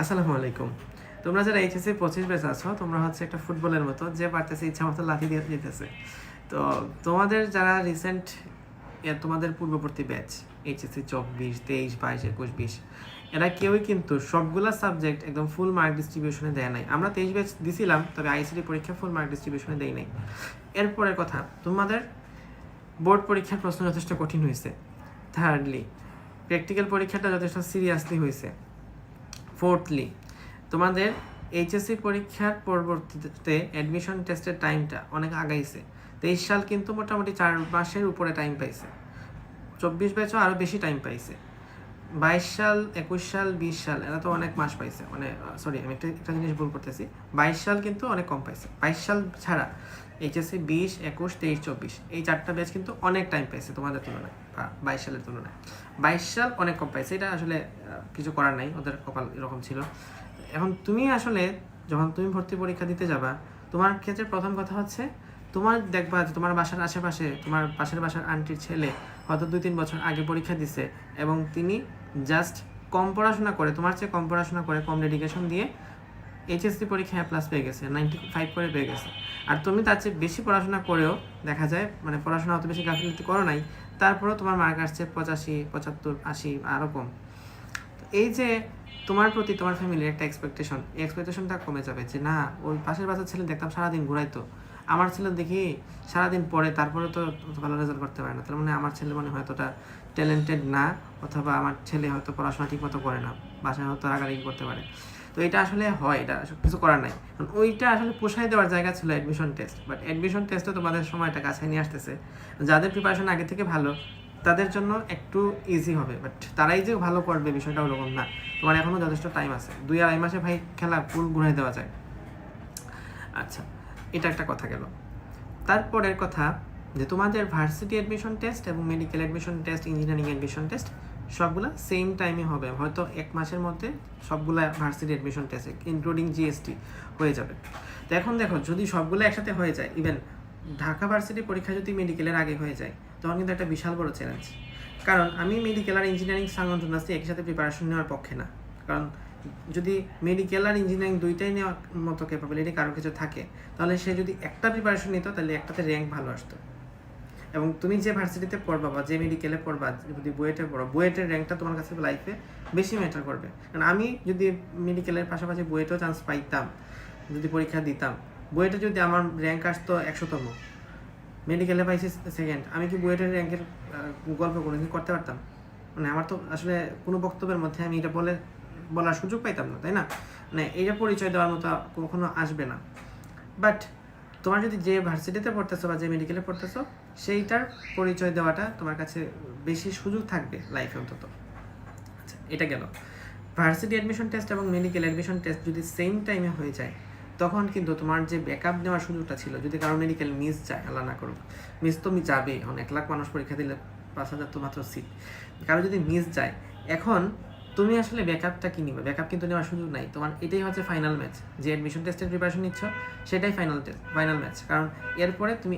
আসসালামু আলাইকুম। তোমরা যারা এইচএসসি পঁচিশ ব্যাচ আছো, তোমরা হচ্ছে একটা ফুটবলের মতো যে পারতেছে ইচ্ছা মতো লাথি দিয়ে দিতেছে। তো তোমাদের যারা রিসেন্ট তোমাদের পূর্ববর্তী ব্যাচ এইচএসসি চব্বিশ, তেইশ, বাইশ, একুশ, বিশ, এরা কেউই কিন্তু সবগুলা সাবজেক্ট একদম ফুল মার্ক ডিস্ট্রিবিউশনে দেয় নাই। আমরা তেইশ ব্যাচ দিছিলাম, তবে আইসিডি পরীক্ষা ফুল মার্ক ডিস্ট্রিবিউশনে দেয় নাই। এরপরের কথা, তোমাদের বোর্ড পরীক্ষার প্রশ্ন যথেষ্ট কঠিন হয়েছে থার্ডলি প্র্যাকটিক্যাল পরীক্ষাটা যথেষ্ট সিরিয়াসলি হয়েছে ফোর্থলি তোমাদের এইচএসসি পরীক্ষার পরবর্তীতে অ্যাডমিশন টেস্টের টাইমটা অনেক আগাইছে। তেইশ সাল কিন্তু মোটামুটি চার মাসের উপরে টাইম পাইছে। চব্বিশ ব্যাচও আরও বেশি টাইম পাইছে। বাইশ সাল, একুশ সাল, বিশ সাল, এরা তো অনেক মাস পাইছে। মানে সরি আমি একটা একটা জিনিস ভুল করতেছি। বাইশ সাল কিন্তু অনেক কম পাইছে। বাইশ সাল ছাড়া এইচএসসি বিশ, একুশ, তেইশ, চব্বিশ, এই চারটা ব্যাচ কিন্তু অনেক টাইম পাইছে তোমাদের তুলনায়, বা বাইশ সালের তুলনায়। বাইশ সাল অনেক কম পাইছে, এটা আসলে কিছু করার নাই, ওদের কপাল এরকম ছিল। এখন তুমি আসলে যখন তুমি ভর্তি পরীক্ষা দিতে যাবা, তোমার ক্ষেত্রে প্রথম কথা হচ্ছে, তোমার দেখবা যে তোমার বাসার আশেপাশে, তোমার পাশের বাসার আন্টির ছেলে হয়তো দুই, তিন বছর আগে পরীক্ষা দিছে এবং তিনি জাস্ট কম পড়াশোনা করে, তোমার চেয়ে কম পড়াশোনা করে, কম ডেডিকেশন দিয়ে এইচএসসি পরীক্ষায় প্লাস পেয়ে গেছে নাইনটি ফাইভ করে পেয়ে গেছে। আর তুমি তার চেয়ে বেশি পড়াশোনা করেও দেখা যায় মানে পড়াশোনা অত বেশি গাফিলতি করো নাই, তারপরেও তোমার মার্ক আসছে পঁচাশি, পঁচাত্তর, আশি আরও কম। এই যে তোমার প্রতি তোমার ফ্যামিলির একটা এক্সপেকটেশন এই এক্সপেকটেশনটা কমে যাবে যে না, ওই পাশের বাচ্চার ছেলে দেখতাম সারাদিন ঘুরাইতো। আমার ছেলে দেখি সারাদিন পরে তারপরে তো ভালো রেজাল্ট করতে পারে না। তার মানে আমার ছেলে মনে হয় অতটা ট্যালেন্টেড না, অথবা আমার ছেলে হয়তো পড়াশোনা ঠিক মতো করে না, বাসায় হয়তো রাগারাগি করতে পারে। তো এটা আসলে হয়, এটা কিছু করার নাই। কারণ ওইটা আসলে পোষায় দেওয়ার জায়গা ছিল অ্যাডমিশন টেস্ট বাট অ্যাডমিশন টেস্টে তোমাদের সময়টা কাছে নিয়ে আসতেছে। যাদের প্রিপারেশন আগে থেকে ভালো, তাদের জন্য একটু ইজি হবে বাট তারাই যে ভালো করবে বিষয়টা ওরকম না। তোমার এখনও যথেষ্ট টাইম আছে। দুই আড়াই মাসে ভাই খেলা ফুল ঘুরাই দেওয়া যায়। আচ্ছা। এটা একটা কথা গেল। তারপরের কথা যে তোমাদের ভার্সিটি অ্যাডমিশন টেস্ট এবং medical admission test engineering admission test সবগুলা সেম টাইমে হবে। হয়তো এক মাসের মধ্যে সবগুলা varsity admission test including GST হয়ে যাবে। তো এখন দেখো, যদি সবগুলো একসাথে হয়ে যায় ইভেন ঢাকা ভার্সিটি পরীক্ষা যদি মেডিকেলের আগে হয়ে যায়, তখন কিন্তু একটা বিশাল বড় চ্যালেঞ্জ কারণ আমি মেডিকেল আর ইঞ্জিনিয়ারিং সামঞ্জস্য একই সাথে প্রিপারেশন নেওয়ার পক্ষে না। কারণ যদি মেডিকেল আর ইঞ্জিনিয়ারিং দুইটাই নেওয়ার মতো ক্যাপাবিলিটি কারও কিছু থাকে, তাহলে সে যদি একটা প্রিপারেশন নিত, তাহলে একটাতে র্যাঙ্ক ভালো আসতো। এবং তুমি যে ভার্সিটিতে পড়বা বা যে মেডিকেলে পড়বা, যদি বুয়েটে পড়ো, বুয়েটের র্যাঙ্কটা তোমার কাছে লাইফে বেশি ম্যাটার করবে। কারণ আমি যদি মেডিকেলের পাশাপাশি বুয়েটেও চান্স পাইতাম, যদি পরীক্ষা দিতাম, বুয়েটে যদি আমার র্যাঙ্ক আসতো একশোতম মেডিকেলে পাইছি সেকেন্ড আমি কি বুয়েটের র্যাঙ্কের গল্প কোনোদিন করতে পারতাম? মানে আমার তো আসলে কোনো বক্তব্যের মধ্যে আমি এটা বলে বলার সুযোগ পাইতাম না, তাই না? মানে এইটা পরিচয় দেওয়ার মতো কখনো আসবে না। বাট তোমার যদি যে ভার্সিটিতে পড়তেছো বা যে মেডিকেলে পড়তেছো, সেইটার পরিচয় দেওয়াটা তোমার কাছে বেশি সুযোগ থাকবে লাইফে অন্তত। আচ্ছা এটা গেল। ভার্সিটি অ্যাডমিশন টেস্ট এবং মেডিকেল অ্যাডমিশন টেস্ট যদি সেম টাইমে হয়ে যায়, তখন কিন্তু তোমার যে ব্যাকআপ নেওয়ার সুযোগটা ছিল, যদি কারও মেডিকেল মিস যায়, আল্লাহ না করুক মিস তো যাবে এখন এক লাখ মানুষ পরীক্ষা দিলে পাঁচ হাজার তো মাত্র সিট কারও যদি মিস যায়, এখন তুমি আসলে ব্যাকআপটা কি নিবে? ব্যাকআপ কিন্তু নেওয়ার সুযোগ নাই। তোমার এটাই হচ্ছে ফাইনাল ম্যাচ যে অ্যাডমিশন টেস্টের প্রিপারেশন নিচ্ছ, সেটাই ফাইনাল টেস্ট ফাইনাল ম্যাচ কারণ এরপরে তুমি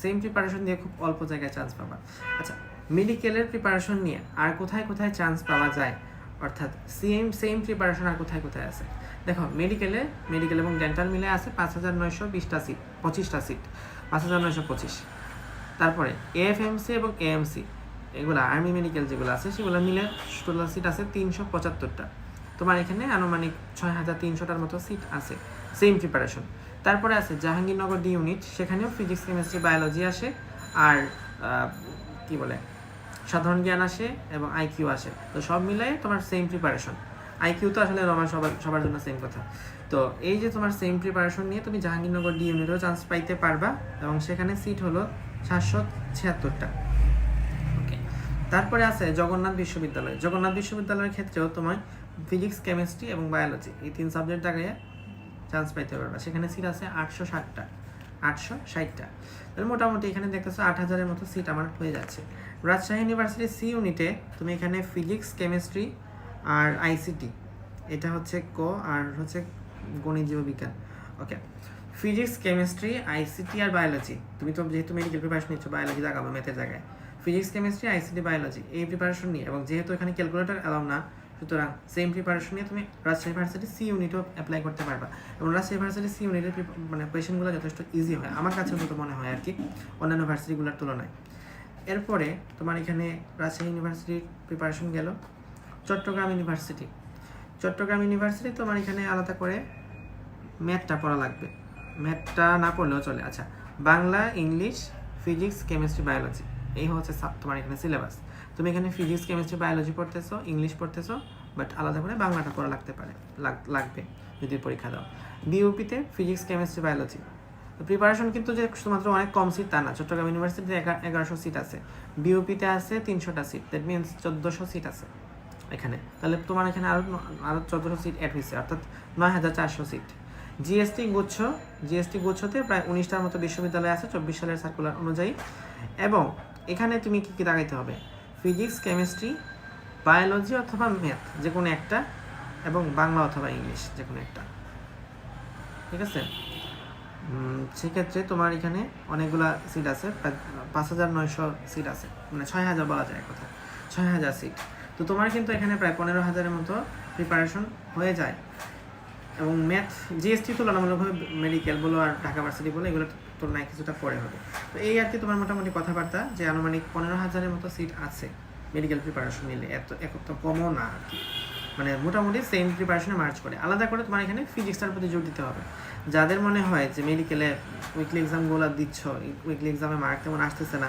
সেম প্রিপারেশন দিয়ে খুব অল্প জায়গায় চান্স পাবা। আচ্ছা মেডিকেলের প্রিপারেশন নিয়ে আর কোথায় কোথায় চান্স পাওয়া যায়? অর্থাৎ সেম সেম প্রিপারেশন আর কোথায় কোথায় আছে? দেখো মেডিকেলে মেডিকেল এবং ডেন্টাল মিলে আছে পাঁচ হাজার নয়শো বিশটা সিট পঁচিশটা সিট পাঁচ হাজার নয়শো পঁচিশ। তারপরে এএফএমসি এবং এএমসি এগুলো আর্মি মেডিকেল যেগুলো আছে, সেগুলো মিলে টোটাল সিট আছে তিনশো পঁচাত্তরটা। তোমার এখানে আনুমানিক ছয় হাজার তিনশোটার মতো সিট আছে সেম প্রিপারেশন তারপরে আছে জাহাঙ্গীরনগর ডি ইউনিট সেখানেও ফিজিক্স কেমিস্ট্রি বায়োলজি আসে, আর কি বলে, সাধারণ জ্ঞান আসে এবং আইকিউ আসে। তো সব মিলাই তোমার সেম প্রিপারেশন আইকিউ তো আসলে রমা সবার সবার জন্য সেম কথা। তো এই যে তোমার সেম প্রিপারেশন নিয়ে তুমি জাহাঙ্গীরনগর ডি ইউনিটেও চান্স পাইতে পারবা, এবং সেখানে সিট হলো সাতশো ছিয়াত্তরটা। তারপরে আছে জগন্নাথ বিশ্ববিদ্যালয়। জগন্নাথ বিশ্ববিদ্যালয়ের ক্ষেত্রেও তোমার ফিজিক্স, কেমিস্ট্রি এবং বায়োলজি এই তিন সাবজেক্ট জায়গায় চান্স পাইতে পারবা। সেখানে সিট আছে আটশো ষাটটা। আটশো ষাটটা। তাহলে মোটামুটি এখানে দেখতেছো আট হাজারের মতো সিট আমার হয়ে যাচ্ছে। রাজশাহী ইউনিভার্সিটি সি ইউনিটে তুমি এখানে ফিজিক্স কেমিস্ট্রি আর আইসিটি এটা হচ্ছে ক আর হচ্ছে গণিত, জীববিজ্ঞান। ওকে ফিজিক্স কেমিস্ট্রি আইসিটি আর বায়োলজি। তুমি তো যেহেতু মেডিকেল প্রিপারেশন নিচ্ছ বায়োলজি লাগাবো ম্যাথের জায়গায়। ফিজিক্স কেমিস্ট্রি আইসিটি বায়োলজি এই প্রিপারেশন নিয়ে। এবং যেহেতু এখানে ক্যালকুলেটর অ্যালাউ না, সুতরাং সেম প্রিপারেশন নিয়ে তুমি রাজশাহী ভার্সিটি সি ইউনিটও অ্যাপ্লাই করতে পারবা। এবং রাজশাহী ভার্সিটি সি ইউনিটের মানে কোয়েশনগুলো যথেষ্ট ইজি হয়। আমার কাছে মতো মনে হয় আর কি অন্যান্য ভার্সিটিগুলোর তুলনায়। এরপরে তোমার এখানে রাজশাহী ইউনিভার্সিটির প্রিপারেশন গেল। চট্টগ্রাম ইউনিভার্সিটি চট্টগ্রাম ইউনিভার্সিটি তোমার এখানে আলাদা করে ম্যাথটা পড়া লাগবে। ম্যাথটা না পড়লেও চলে। আচ্ছা Bangla, English physics chemistry biology এই হচ্ছে তোমার এখানে সিলেবাস তুমি এখানে ফিজিক্স কেমিস্ট্রি বায়োলজি পড়তেছো ইংলিশ পড়তেছো বাট আলাদা করে বাংলাটা পড়া লাগতে পারে, লাগ- লাগবে যদি পরীক্ষা দাও। বিউপিতে ফিজিক্স কেমিস্ট্রি বায়োলজি প্রিপারেশন কিন্তু যে শুধুমাত্র অনেক কম সিট তা না, চট্টগ্রাম ইউনিভার্সিটিতে এগারোশো সিট আছে বিউপিতে আছে তিনশোটা সিট দ্যাট মিনস চোদ্দোশো সিট আছে এখানে। তাহলে তোমার এখানে আরও আরও চোদ্দোশো সিট অ্যাড হয়েছে, অর্থাৎ নয় হাজার চারশো সিট জিএসটি গুচ্ছ জিএসটি গুচ্ছতে প্রায় উনিশটার মতো বিশ্ববিদ্যালয় আছে, চব্বিশ সালের সার্কুলার অনুযায়ী। এবং এখানে তুমি কী কী দাগাইতে হবে? ফিজিক্স কেমিস্ট্রি বায়োলজি অথবা ম্যাথ যে কোনো একটা, এবং বাংলা অথবা ইংলিশ যে কোনো একটা। ঠিক আছে? সেক্ষেত্রে তোমার এখানে অনেকগুলা সিট আছে পাঁচ হাজার নয়শো সিট আছে। মানে ছয় হাজার বলা যায় কথা। ছয় হাজার সিট তো তোমার কিন্তু এখানে প্রায় পনেরো হাজারের মতো প্রিপারেশন হয়ে যায়। এবং ম্যাথ জিএসটি তুলনামূলকভাবে মেডিকেল বলো আর ঢাকা ভার্সিটি বলো, এগুলো তুলনায় কিছুটা পরে হবে। তো এই আর কি তোমার মোটামুটি কথাবার্তা যে আনুমানিক পনেরো হাজারের মতো সিট আছে মেডিকেল প্রিপারেশন নিলে। এত এক কমও না আর কি। মানে মোটামুটি সেম প্রিপারেশনে মার্চ করে। আলাদা করে তোমার এখানে ফিজিক্সটার প্রতি জোর দিতে হবে। যাদের মনে হয় যে মেডিকেলে উইকলি এক্সামগুলো দিচ্ছ উইকলি এক্সামে মার্ক তেমন আসতেছে না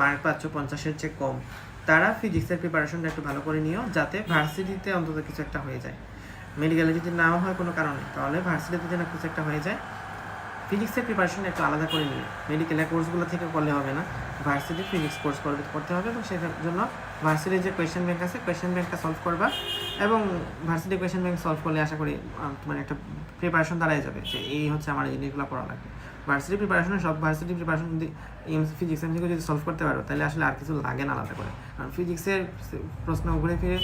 মার্ক পাচ্ছ পঞ্চাশের চেয়ে কম, তারা ফিজিক্সের প্রিপারেশনটা একটু ভালো করে নিও যাতে ভার্সিটিতে অন্তত কিছু একটা হয়ে যায়। মেডিকেলে যদি নাও হয় কোনো কারণে, তাহলে ভার্সিটিতে যেন কিছু একটা হয়ে যায়। ফিজিক্সের প্রিপারেশন একটু আলাদা করে নিয়ে। মেডিকেলের কোর্সগুলো থেকে করলে হবে না। ভার্সিটি ফিজিক্স কোর্স করবে করতে হবে এবং সেটার জন্য ভার্সিটির যে কোয়েশ্চেন ব্যাংক আছে কোয়েশ্চেন ব্যাংকটা সলভ করবা এবং ভার্সিটি কোয়েশ্চেন ব্যাংক সলভ করলে আশা করি তোমার একটা প্রিপারেশন দাঁড়ায় যাবে যে এই হচ্ছে আমার এই জিনিসগুলো পড়া লাগবে। ভার্সিটি প্রিপারেশনে সব ভার্সিটি প্রিপারেশন যদি এম ফিজিক্স এমসিকিউ যদি সলভ করতে পারো, তাহলে আসলে আর কিছু লাগে না আলাদা করে। কারণ ফিজিক্সের প্রশ্ন ঘুরে ফিরে,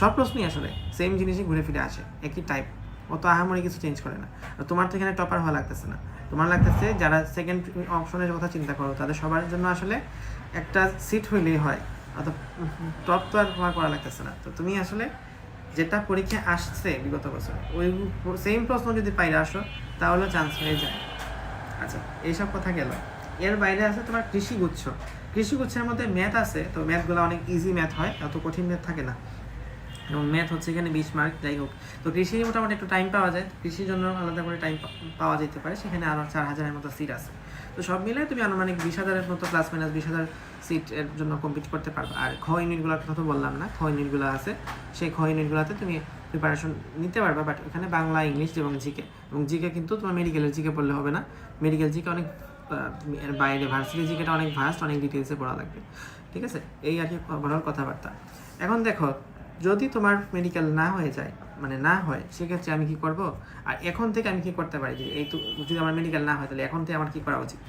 সব প্রশ্নই আসলে সেম জিনিসই ঘুরে ফিরে আসে, একই টাইপ অত আহামরি কিছু চেঞ্জ করে না। তোমার তো এখানে টপার হওয়া লাগতেছে না। তোমার লাগতেছে যারা সেকেন্ড অপশনের কথা চিন্তা করো, তাদের সবার জন্য আসলে একটা সিট হইলেই হয়। অত টপ তো আর তোমার করা লাগতেছে না। তো তুমি আসলে যেটা পরীক্ষায় আসছে বিগত বছর, ওই সেম প্রশ্ন যদি পাইরে আসো, তাহলে চান্স হয়ে যায়। আচ্ছা এইসব কথা গেল। এর বাইরে আছে তোমার কৃষিগুচ্ছ। কৃষিগুচ্ছের মধ্যে ম্যাথ আছে, তো ম্যাথগুলো অনেক ইজি ম্যাথ হয়, অত কঠিন ম্যাথ থাকে না। এবং ম্যাথ হচ্ছে এখানে বিশ মার্ক যাই হোক। তো কৃষি মোটামুটি একটু টাইম পাওয়া যায়। কৃষির জন্য আলাদা করে টাইম পাওয়া যেতে পারে। সেখানে আরও চার হাজারের মতো সিট আছে। তো সব মিলে তুমি আনুমানিক বিশ হাজারের মতো প্লাস মাইনাস বিশ হাজার সিট এর জন্য কমপ্লিট করতে পারবে। আর খ ইউনিটগুলোর কথা তো বললাম না। খ ইউনিটগুলো আছে। সেই খ ইউনিটগুলোতে তুমি প্রিপারেশন নিতে পারবে। বাট এখানে বাংলা ইংলিশ এবং জিকে এবং জিকে কিন্তু তোমার মেডিকেলের জিকে পড়লে হবে না। মেডিকেল জিকে অনেক এর বাইরে ভার্সিটি জিকেটা অনেক ভাস্ট অনেক ডিটেলসে পড়া লাগবে। ঠিক আছে? এই আর কি ওভারঅল কথাবার্তা। এখন দেখো যদি তোমার মেডিকেল না হয়ে যায় মানে না হয়, সেক্ষেত্রে আমি কি করব? আর এখন থেকে আমি কি করতে পারি যে, এই তো যদি আমার মেডিকেল না হয়, তাহলে এখন থেকে আমার কি করা উচিত?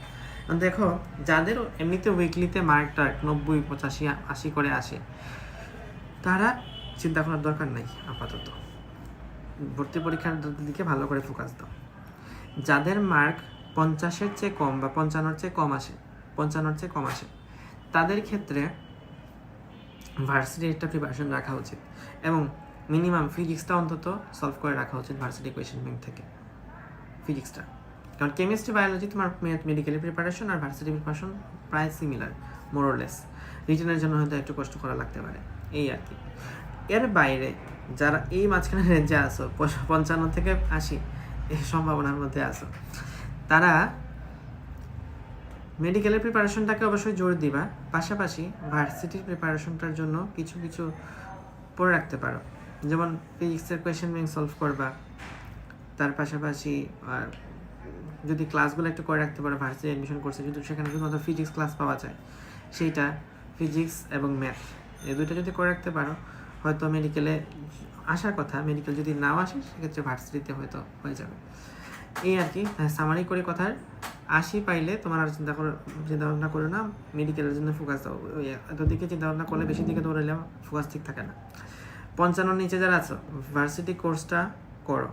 দেখো, যাদের এমনিতে উইকলিতে মার্কটা নব্বই, পঁচাশি, আশি করে আসে, তারা চিন্তা করার দরকার নাই, আপাতত। ভর্তি পরীক্ষার দিকে ভালো করে ফোকাস দাও। যাদের মার্ক পঞ্চাশের চেয়ে কম বা পঞ্চান্নর চেয়ে কম আসে, পঞ্চান্নর চেয়ে কম আসে, তাদের ক্ষেত্রে ভার্সিটির একটা প্রিপারেশন রাখা উচিত। এবং মিনিমাম ফিজিক্সটা অন্তত সলভ করে রাখা উচিত ভার্সিটি কোয়েশন ব্যাংক থেকে। ফিজিক্সটা কারণ কেমিস্ট্রি বায়োলজি তোমার মেডিকেলের প্রিপারেশন আর ভার্সিটি প্রিপারেশন প্রায় সিমিলার মোরলেস রিটার্নের জন্য হয়তো একটু কষ্ট করা লাগতে পারে। এই আর কি। এর বাইরে যারা এই মাঝখানে রেঞ্জে আসো পঞ্চান্ন থেকে আশি, এই সম্ভাবনার মধ্যে আসো তারা মেডিকেলের প্রিপারেশনটাকে অবশ্যই জোর দিবা, পাশাপাশি ভার্সিটির প্রিপারেশনটার জন্য কিছু কিছু পড়ে রাখতে পারো। যেমন ফিজিক্সের কোয়েশ্চেন ব্যাংক সলভ করবা, তার পাশাপাশি আর যদি ক্লাসগুলো একটু করে রাখতে পারো ভার্সিটি অ্যাডমিশন করছে যদি সেখানে শুধুমাত্র ফিজিক্স ক্লাস পাওয়া যায়, সেইটা ফিজিক্স এবং ম্যাথ এই দুইটা যদি করে রাখতে পারো, হয়তো মেডিকেলে আসার কথা মেডিকেল যদি নাও আসে, সেক্ষেত্রে ভার্সিটিতে হয়তো হয়ে যাবে। এই আর কি সামারি করে কথার। আশি পাইলে তোমার আর চিন্তা করো চিন্তা ভাবনা করো না মেডিকেলের জন্য ফোকাস দাও। ওই এত দিকে চিন্তা ভাবনা করলে বেশি দিকে দৌড়াইলে ফোকাস ঠিক থাকে না। পঞ্চান্নর নিচে যারা আছো ভার্সিটি কোর্সটা করো।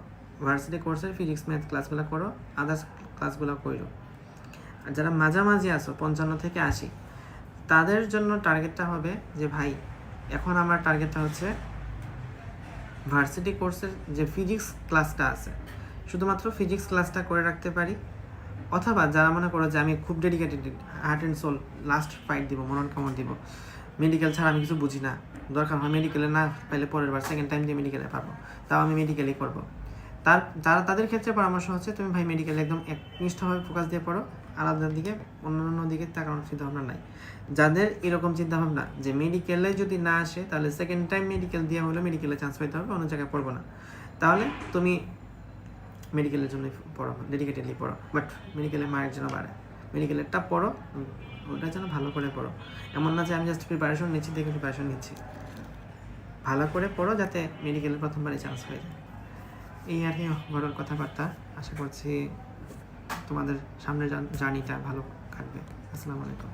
ভার্সিটি কোর্সের ফিজিক্স ম্যাথ ক্লাসগুলো করো আদার্স ক্লাসগুলো করো আর যারা মাঝামাঝি আছো, পঞ্চান্ন থেকে আশি, তাদের জন্য টার্গেটটা হবে যে, ভাই, এখন আমার টার্গেটটা হচ্ছে ভার্সিটি কোর্সের যে ফিজিক্স ক্লাসটা আছে, শুধুমাত্র ফিজিক্স ক্লাসটা করে রাখতে পারি। অথবা যারা মনে করো যে আমি খুব dedicated heart and soul last fight দিব মনন কামড় দিব মেডিকেল ছাড়া আমি কিছু বুঝি না। দরকার হয় মেডিকেলে না পাইলে পরের বার সেকেন্ড টাইম দিয়ে মেডিকেলে পাবো। তাও আমি মেডিকেলই করব। তার তারা তাদের ক্ষেত্রে পরামর্শ হচ্ছে, তুমি ভাই মেডিকেলে একদম একনিষ্ঠভাবে ফোকাস দিয়ে পড়ো, আলাদা দিকে, অন্যান্য দিকে তাকানোর চিন্তা ভাবনা নাই। যাদের এরকম চিন্তাভাবনা যে মেডিকেলে যদি না আসে, তাহলে সেকেন্ড টাইম মেডিকেল দিয়ে হলে মেডিকেলে চান্স পাইতে হবে, অন্য জায়গায় পড়ব না। তাহলে তুমি মেডিকেলের জন্য পড়ো ডেডিকেটেডলি পড়ো বাট মেডিকেলের মায়ের জন্য বাড়ে। মেডিকেলেরটা পড়ো, ওটা যেন ভালো করে পড়ো। এমন না যে আমি জাস্ট প্রিপারেশন নিচ্ছি, দেখে প্রিপারেশন নিচ্ছি। ভালো করে পড়ো যাতে মেডিকেলের প্রথমবারই চান্স হয়ে যায়। এই আর কি ঘরের কথাবার্তা। আশা করছি তোমাদের সামনের জার্নিটা ভালো কাটবে। আসসালামু আলাইকুম।